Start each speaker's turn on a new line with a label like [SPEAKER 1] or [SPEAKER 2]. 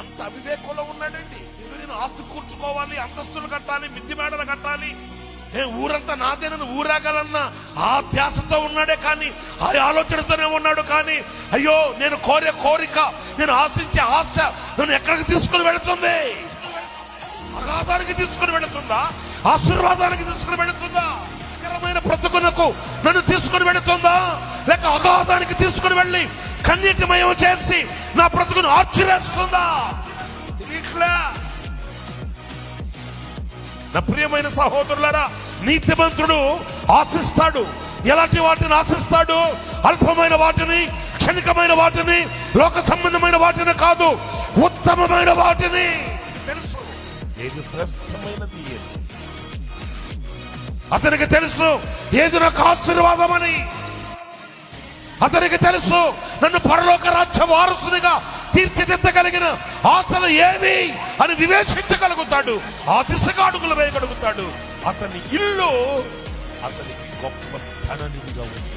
[SPEAKER 1] అంత అవివేకంలో ఉన్నాడండి. ఇది నేను ఆస్తి కూర్చుకోవాలి అంతస్తులు కట్టాలి మిద్ది మేడలు కట్టాలి. నేను ఊరంతా నాదేనని ఊరాగలన్న ఆ ధ్యాసతో ఉన్నాడే కానీ ఆ ఆలోచనతోనే ఉన్నాడు కానీ అయ్యో నేను కోరే కోరిక నేను ఆశించే ఆశ నన్ను ఎక్కడికి తీసుకుని వెళుతుంది? అగాధానికి తీసుకుని వెళుతుందా? ఆశీర్వాదానికి తీసుకుని వెళుతుందా? భయంకరమైన బ్రతుకునకు నన్ను తీసుకుని వెళుతుందా? లేక అగాధానికి తీసుకుని వెళ్ళి కన్నీటిమయం చేసి నా బ్రతుకును ఆర్చివేస్తుందా? ఇట్లా నా ప్రియమైన సహోదరులారా నీతిమంతుడు ఆశిస్తాడు. ఎలాంటి వాటిని ఆశిస్తాడు? అల్పమైన వాటిని క్షణికమైన వాటిని లోక సంబంధమైన వాటిని కాదు ఉత్తమమైన వాటిని. తెలుసు? ఏది శ్రేష్టమైనది ఏది? అతనికి తెలుసు ఏది నాకు ఆశీర్వాదమని? అతనికి తెలుసు నన్ను పరలోక రాజ్య వారసునిగా తీర్చిదిద్దగలిగిన ఆశలు ఏవి అని వివేచించగలుగుతాడు ఆ దిశగా అడుగులు వేయగలుగుతాడు. అతని ఇల్లు అతనికి గొప్ప ధననిధిగా ఉంది.